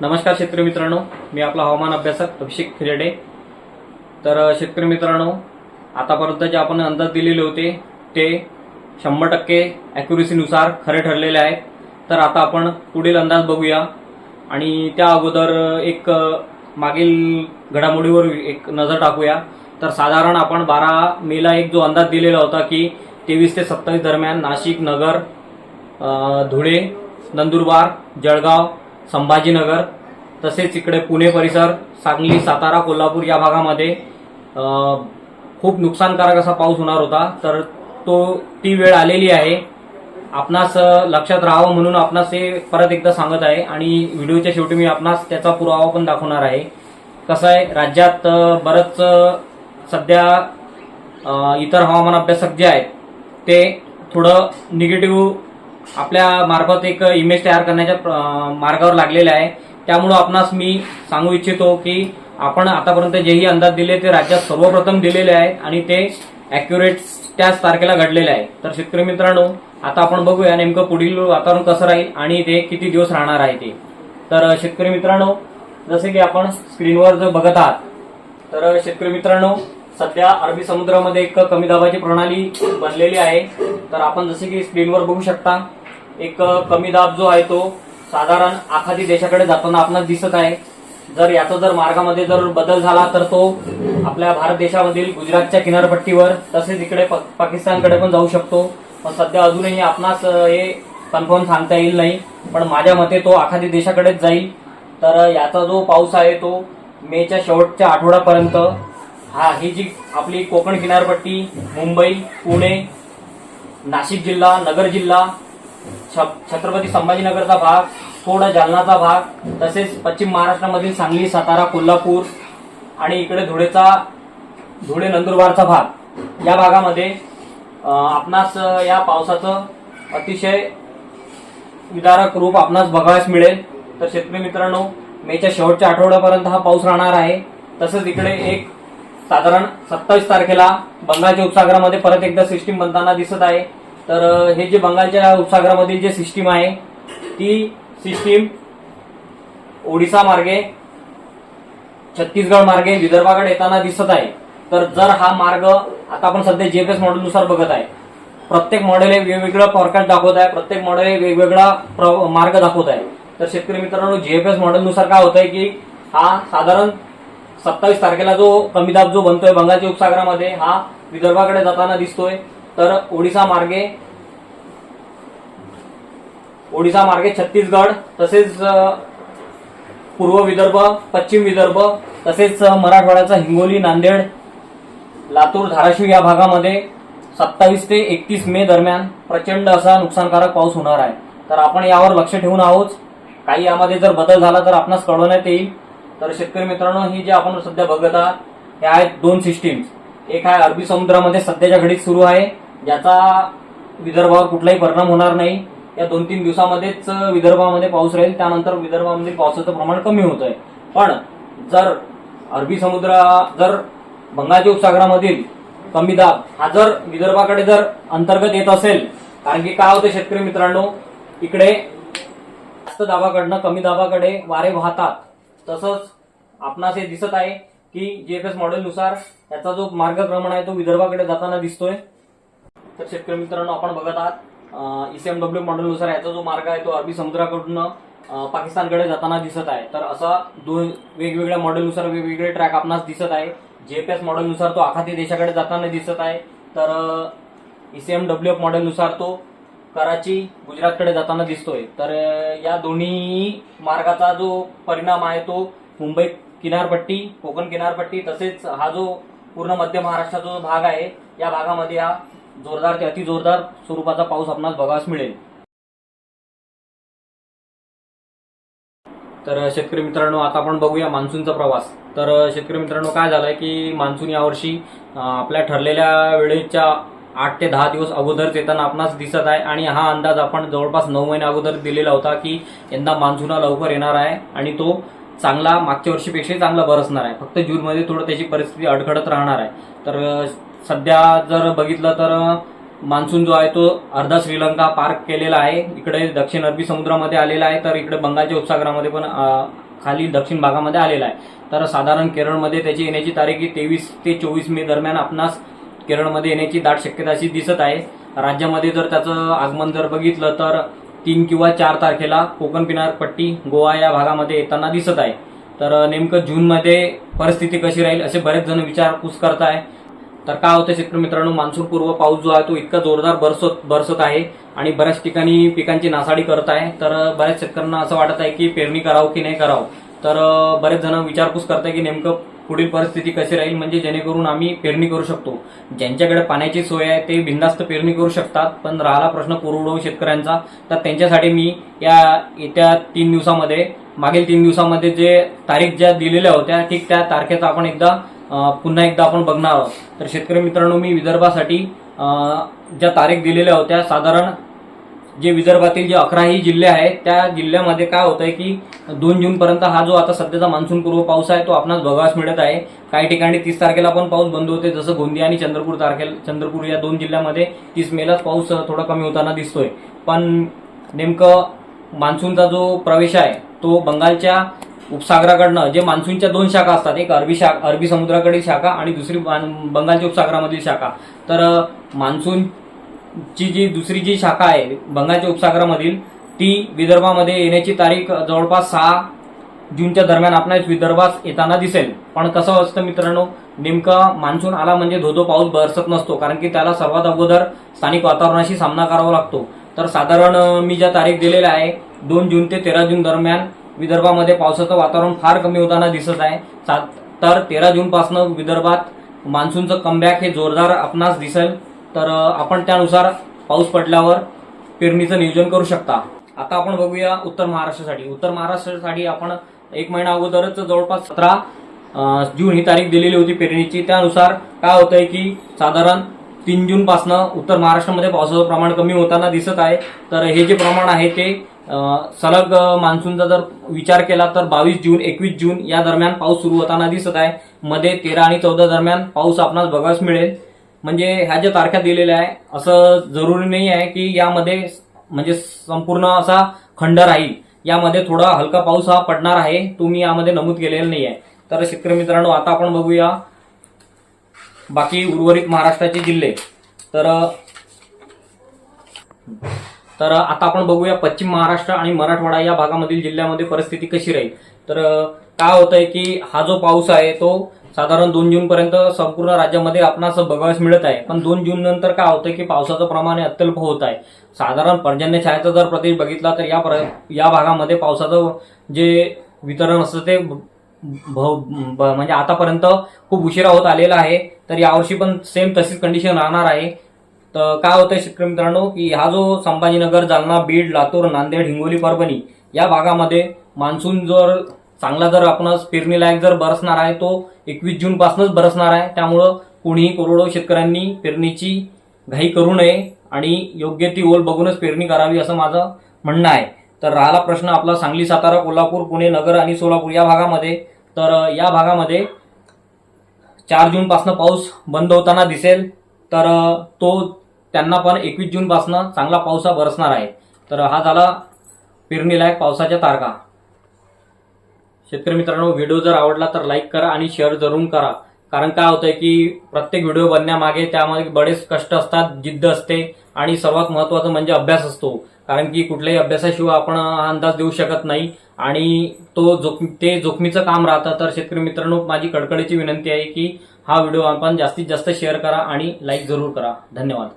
नमस्कार शेतकरी मित्रांनो मी आपला हवामान अभ्यासक अभिषेक खिरडे. तर शेतकरी मित्रांनो आतापर्यंत जे आपण अंदाज दिलेले होते ते शंभर टक्के ॲक्युरेसीनुसार खरे ठरलेले आहेत. तर आता आपण पुढील अंदाज बघूया. आणि त्या अगोदर एक मागील घडामोडीवर एक नजर टाकूया. तर साधारण आपण बारा मेला एक जो अंदाज दिलेला होता की तेवीस ते सत्तावीस दरम्यान नाशिक नगर धुळे नंदुरबार जळगाव संभाजीनगर तसेच इकडे पुणे परिसर सांगली सातारा कोल्हापूर या भागामध्ये खूप नुकसानकारक असा पाऊस होणार होता. तर तो ती वेळ आलेली आहे. आपणास लक्षात राहावं म्हणून आपणास हे परत एकदा सांगत आहे. आणि व्हिडिओच्या शेवटी मी आपणास त्याचा पुरावा पण दाखवणार आहे. कसं आहे राज्यात बरंच सध्या इतर हवामान अभ्यासक जे आहेत ते थोडं निगेटिव्ह आपल्या मार्फत एक इमेज तयार करण्याच्या मार्गावर लागलेले आहे. त्यामुळं आपणास मी सांगू इच्छितो की आपण आतापर्यंत जेही अंदाज दिले ते राज्यात सर्वप्रथम दिलेले आहेत आणि ते अॅक्युरेट त्याच तारखेला घडलेले आहे. तर शेतकरी मित्रांनो आता आपण बघूया नेमकं पुढील वातावरण कसं राहील आणि ते किती दिवस राहणार आहे ते. तर शेतकरी मित्रांनो जसे की आपण स्क्रीनवर जर बघत आहात तर शेतकरी मित्रांनो सध्या अरबी समुद्रामध्ये एक कमी दाबाची प्रणाली बनलेली आहे. तर आपण जसे की स्क्रीनवर बघू शकता एक कमी दाब जो आहे तो साधारण आखाती देशाकडे जाताना आपणास दिसत आहे. जर याचा जर मार्गामध्ये जर बदल झाला तर तो आपल्या भारत देशामधील गुजरातच्या किनारपट्टीवर तसेच इकडे पाकिस्तानकडे पण जाऊ शकतो. पण सध्या अजूनही आपणास हे कन्फर्म सांगता येईल नाही. पण माझ्या मते तो आखाती देशाकडेच जाईल. तर याचा जो पाऊस आहे तो मेच्या शेवटच्या आठवड्यापर्यंत हा ही जी आपली कोकण किनारपट्टी मुंबई पुणे नाशिक जिल्हा नगर जिल्हा छत्रपती संभाजीनगरचा भाग थोडा जालनाचा भाग तसेच पश्चिम महाराष्ट्रामधील सांगली सातारा कोल्हापूर आणि इकडे धुळेचा धुळे नंदुरबारचा भाग. या भागामध्ये आपणास या पावसाचं अतिशय विदारक रूप आपणास बघायस मिळेल. तर शेतकरी मित्रांनो मेच्या शेवटच्या आठवड्यापर्यंत हा पाऊस राहणार आहे. तसंच इकडे एक साधारण सत्तावीस तारखेला बंगालच्या उपसागरामध्ये परत एकदा सिस्टीम बनताना दिसत आहे. तर हे जे बंगालच्या उपसागरामधील जे सिस्टीम आहे ती सिस्टीम ओडिसा मार्गे छत्तीसगड मार्गे विदर्भाकडे येताना दिसत आहे. तर जर हा मार्ग आता आपण सध्या जीएफएस मॉडेलनुसार बघत आहे प्रत्येक मॉडेल हे वेगवेगळं फॉरकास्ट दाखवत आहे प्रत्येक मॉडेल हे वेगवेगळा प्र- मार्ग दाखवत आहे. तर शेतकरी मित्रांनो जीएफएस मॉडेलनुसार काय होत आहे की हा साधारण सत्तावीस तारखेला जो कमी दाब जो बनतोय बंगालच्या उपसागरामध्ये हा विदर्भाकडे जाताना दिसतोय. तर ओडिसा मार्गे ओडिसा मार्गे छत्तीसगड तसेच पूर्व विदर्भ पश्चिम विदर्भ तसेच मराठवाड्याचा हिंगोली नांदेड लातूर धाराशिव या भागामध्ये सत्तावीस ते एकतीस मे दरम्यान प्रचंड असा नुकसानकारक पाऊस होणार आहे. तर आपण यावर लक्ष ठेवून आहोत. काही यामध्ये जर बदल झाला तर आपणास कळवण्यात येईल. तर शेतकरी मित्रांनो ही जे आपण सध्या बघत आहात हे आहेत दोन सिस्टीम्स. एक आहे अरबी समुद्रामध्ये सध्याच्या घडीत सुरू आहे. याचा विदर्भावर कुठलाही परिणाम होणार नाही. या दोन तीन दिवसामध्येच विदर्भामध्ये पाऊस राहील. त्यानंतर विदर्भामध्ये पावसाचं प्रमाण कमी होत आहे. पण जर अरबी समुद्र जर बंगालच्या उपसागरामधील कमी दाब हा जर विदर्भाकडे जर अंतर्गत येत असेल कारण की काय होतं शेतकरी मित्रांनो इकडे जास्त दाबाकडनं कमी दाबाकडे वारे वाहतात. तसंच आपणास हे दिसत आहे की जीएफएस मॉडेलनुसार त्याचा जो मार्गक्रमण आहे तो विदर्भाकडे जाताना दिसतोय. तर शेतकरी मित्रांनो आपण बघत आहात ईसीएमडब्ल्यू मॉडेलनुसार याचा जो मार्ग आहे तो अरबी समुद्राकडून पाकिस्तानकडे जाताना दिसत आहे. तर असा दोन वेगवेगळ्या मॉडेलनुसार वेगवेगळे ट्रॅक आपणास दिसत आहे. जेपीएस मॉडेलनुसार तो आखाती देशाकडे जाताना दिसत आहे. तर ईसीएमडब्ल्यू एफ मॉडेलनुसार तो कराची गुजरातकडे जाताना दिसतोय. तर या दोन्ही मार्गाचा जो परिणाम आहे तो मुंबई किनारपट्टी कोकण किनारपट्टी तसेच हा जो पूर्ण मध्य महाराष्ट्राचा जो भाग आहे या भागामध्ये हा जोरदार ते अति जोरदार स्वरूपाचा पाऊस आपणास बघास मिळेल. तर शेतकरी मित्रांनो आता आपण बघूया मान्सूनचा प्रवास. तर शेतकरी मित्रांनो काय झालंय की मान्सून यावर्षी आपल्या ठरलेल्या वेळेच्या आठ ते दहा दिवस अगोदरच येताना आपणास दिसत आहे. आणि हा अंदाज आपण जवळपास नऊ महिने अगोदर दिलेला होता की यंदा मान्सून लवकर येणार आहे. आणि तो चांगला मागच्या वर्षीपेक्षा चांगला बरसणार आहे. फक्त जूनमध्ये थोडं त्याची परिस्थिती अडखडत राहणार आहे. तर सध्या जर बघितलं तर मान्सून जो आहे तो अर्धा श्रीलंका पार केलेला आहे. इकडे दक्षिण अरबी समुद्रामध्ये आलेला आहे. तर इकडे बंगालच्या उपसागरामध्ये पण खाली दक्षिण भागामध्ये आलेला आहे. तर साधारण केरळमध्ये त्याची येण्याची तारीख ही तेवीस ते चोवीस मे दरम्यान आपणास केरळमध्ये येण्याची दाट शक्यता अशी दिसत आहे. राज्यामध्ये जर त्याचं आगमन जर बघितलं तर तीन किंवा चार तारखेला कोकण किनारपट्टी गोवा या भागामध्ये येताना दिसत आहे. तर नेमकं जूनमध्ये परिस्थिती कशी राहील असे बरेच जण विचारपूस करत आहे तर काय होतं शेतकरी मित्रांनो मान्सून पूर्व पाऊस जो आहे तो इतका जोरदार बरसत बरसत आहे आणि बऱ्याच ठिकाणी पिकांची नासाडी करत आहे. तर बऱ्याच शेतकऱ्यांना असं वाटत आहे की पेरणी करावं की नाही करावं. तर बरेच जण विचारपूस करताय की नेमकं पुढील परिस्थिती कशी राहील म्हणजे जेणेकरून आम्ही पेरणी करू शकतो. ज्यांच्याकडे पाण्याची सोय आहे ते बिंदास्त पेरणी करू शकतात पण राहिला प्रश्न कोरडवाहू शेतकऱ्यांचा तर त्यांच्यासाठी मी या येत्या तीन दिवसामध्ये मागील तीन दिवसामध्ये जे तारीख ज्या दिलेल्या होत्या ठीक त्या तारखेचा आपण एकदा पुन्हा एकदा आपण बघणार आहोत. तर शेतकरी मित्रांनो मी विदर्भासाठी ज्या तारीख दिलेल्या होत्या साधारण जे विदर्भातील जे अकराही जिल्हे आहेत त्या जिल्ह्यामध्ये काय होत आहे की दोन जूनपर्यंत हा जो आता सध्याचा मान्सून पूर्व पाऊस आहे तो आपणास बघावास मिळत आहे. काही ठिकाणी तीस तारखेला पण पाऊस बंद होते जसं गोंदिया आणि चंद्रपूर तारखेला चंद्रपूर या दोन जिल्ह्यामध्ये तीस मेलाच पाऊस थोडा कमी होताना दिसतोय. पण नेमकं मान्सूनचा जो प्रवेश आहे तो बंगालच्या उपसागराकडनं जे मान्सूनच्या दोन शाखा असतात एक अरबी शाखा अरबी समुद्राकडील शाखा आणि दुसरी बंगालच्या उपसागरामधील शाखा. तर मान्सून ची जी दुसरी जी शाखा आहे बंगालच्या उपसागरामधील ती विदर्भामध्ये येण्याची तारीख जवळपास सहा जूनच्या दरम्यान आपणास विदर्भात येताना दिसेल. पण कसं असतं मित्रांनो नेमकं मान्सून आला म्हणजे धोधो पाऊस बरसत नसतो कारण की त्याला सर्वात अगोदर स्थानिक वातावरणाशी सामना करावा लागतो. तर साधारण मी ज्या तारीख दिलेल्या आहे दोन जून ते तेरा जून दरम्यान विदर्भामध्ये पावसाचं वातावरण फार कमी होताना दिसत आहे. सा- तर तेरा जूनपासून विदर्भात मान्सूनचं कमबॅक हे जोरदार आपणास दिसेल. तर आपण त्यानुसार पाऊस पडल्यावर पेरणीचं नियोजन करू शकता. आता आपण बघूया उत्तर महाराष्ट्रासाठी. उत्तर महाराष्ट्रासाठी आपण एक महिना अगोदरच जवळपास सतरा जून ही तारीख दिलेली होती पेरणीची. त्यानुसार काय होतंय की साधारण तीन जून पासनं उत्तर महाराष्ट्रामध्ये पावसाचं प्रमाण कमी होताना दिसत आहे. तर हे जे प्रमाण आहे ते सलग मान्सूनचा जर विचार केला तर बावीस जून एकवीस जून या दरम्यान पाऊस सुरू होताना दिसत आहे. मध्ये तेरा आणि चौदा दरम्यान पाऊस आपणास बघायला मिळेल. म्हणजे ह्या ज्या तारख्या दिलेल्या आहे असं जरुरी नाही आहे की यामध्ये म्हणजे संपूर्ण असा खंड राहील. यामध्ये थोडा हलका पाऊस हा पडणार आहे तो मी यामध्ये नमूद केलेला नाही आहे. तर शेतकरी मित्रांनो आता आपण बघूया बाकी उर्वरित महाराष्ट्राचे जिल्हे. तर तर आता आपण बघूया पश्चिम महाराष्ट्र आणि मराठवाडा या भागामधील जिल्ह्यामध्ये परिस्थिती कशी राहील. तर काय होत आहे की हा जो पाऊस आहे तो साधारण दोन जून पर्यंत संपूर्ण राज्यामध्ये आपणास बघावयास मिळत आहे. पण दोन जून नंतर काय होतं की पावसाचं प्रमाण हे अत्यल्प होत आहे. साधारण पर्जन्य छायाचा जर प्रदेश बघितला तर या प्र या भागामध्ये पावसाचं जे वितरण असतं ते भ- ब- म्हणजे आतापर्यंत खूप उशिरा होत आलेला आहे. तर यावर्षी पण सेम तशीच कंडिशन राहणार आहे. तर काय होतंय शेतकरी मित्रांनो की हा जो संभाजीनगर जालना बीड लातूर नांदेड हिंगोली परभणी या भागामध्ये मान्सून जर चांगला जर आपणास पेरणीलायक जर बरसणार आहे तो एकवीस जून पासूनच बरसणार आहे. त्यामुळं कोणीही करोडो शेतकऱ्यांनी पेरणीची घाई करू नये आणि योग्य ती ओल बघूनच पेरणी करावी असं माझं म्हणणं आहे. तर राहिला प्रश्न आपला सांगली सातारा कोल्हापूर पुणे नगर आणि सोलापूर या भागामध्ये. तर या भागामध्ये चार जूनपासनं पाऊस बंद होताना दिसेल. तर तो त्यांना पण एकवीस जूनपासनं चांगला पाऊस हा बरसणार आहे. तर हा झाला पेरणीलायक पावसाच्या तारखा. शेतकरी मित्रांनो व्हिडिओ जर आवडला तर लाईक करा आणि शेअर जरूर करा. कारण काय होतंय की प्रत्येक व्हिडिओ बनण्यामागे त्यामध्ये बरेच कष्ट असतात जिद्द असते आणि सर्वात महत्वाचं म्हणजे अभ्यास असतो. कारण की कुठल्याही अभ्यासाशिवाय आपण हा अंदाज देऊ शकत नाही आणि तो जोखमी ते जोखमीचं काम राहतं. तर शेतकरी मित्रांनो माझी कडकडीची विनंती आहे की हा व्हिडिओ आपण जास्तीत जास्त शेअर करा आणि लाईक जरूर करा. धन्यवाद.